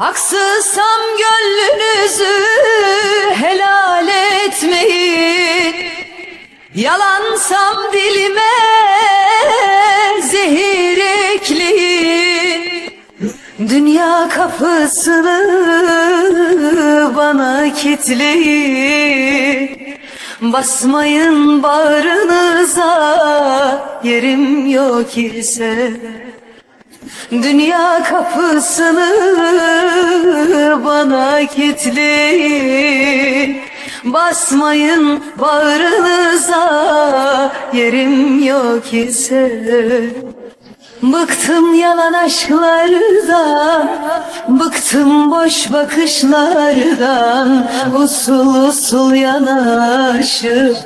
Haksızsam gönlünüzü helal etmeyin. Yalansam dilime zehir ekleyin. Dünya kapısını bana kitleyin Basmayın bağrınıza yerim yok ise Dünya kapısını bana kilitleyin Basmayın bağrınıza yerim yok ise. Bıktım yalan aşklardan Bıktım boş bakışlardan Usul usul yanaşıp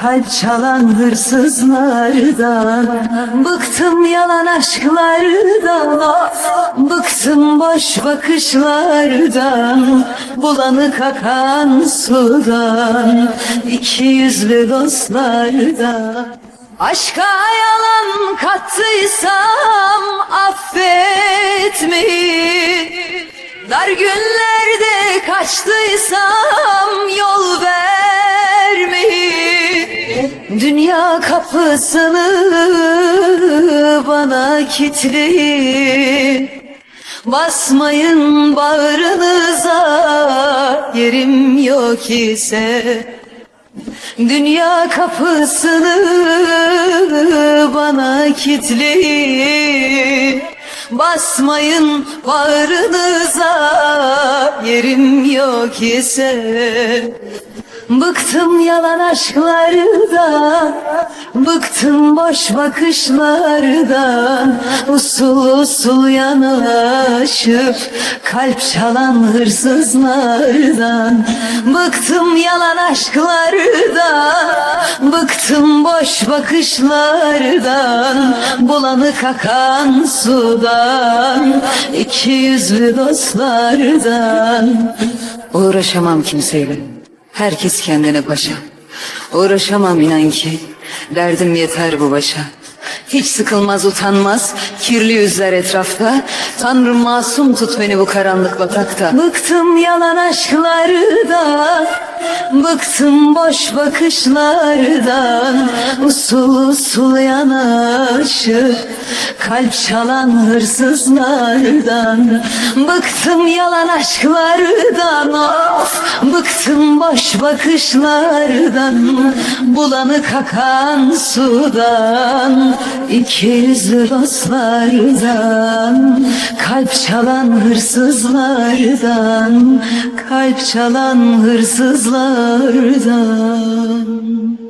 Kalp çalan hırsızlardan Bıktım yalan aşklardan Bıktım boş bakışlardan Bulanık akan sudan iki yüzlü dostlardan Aşka yalan kattıysam affetmeyin Dar günlerde kaçtıysam yol vermeyin Dünya kapısını bana kilitleyin. Basmayın bağrınıza yerim yok ise. Dünya kapısını bana kilitleyin. Basmayın bağrınıza yerim yok ise Bıktım yalan aşklardan Bıktım boş bakışlardan. Usul usul yanaşıp Kalp çalan hırsızlardan. Bıktım yalan aşklardan Bıktım boş bakışlardan. Bulanık akan sudan iki yüzlü dostlardan. Uğraşamam kimseyle Herkes kendine paşa. Uğraşamam inan ki. Derdim yeter bu başa. Hiç sıkılmaz utanmaz kirli yüzler etrafta Tanrım masum tut beni bu karanlık batakta Bıktım yalan aşklardan Bıktım boş bakışlardan Usul usul yanaşıp Kalp çalan hırsızlardan Bıktım yalan aşklardan Of! Bıktım boş bakışlardan Bulanık akan sudan iki yüzlü dostlardan. Kalp çalan hırsızlardan Kalp çalan hırsızlardan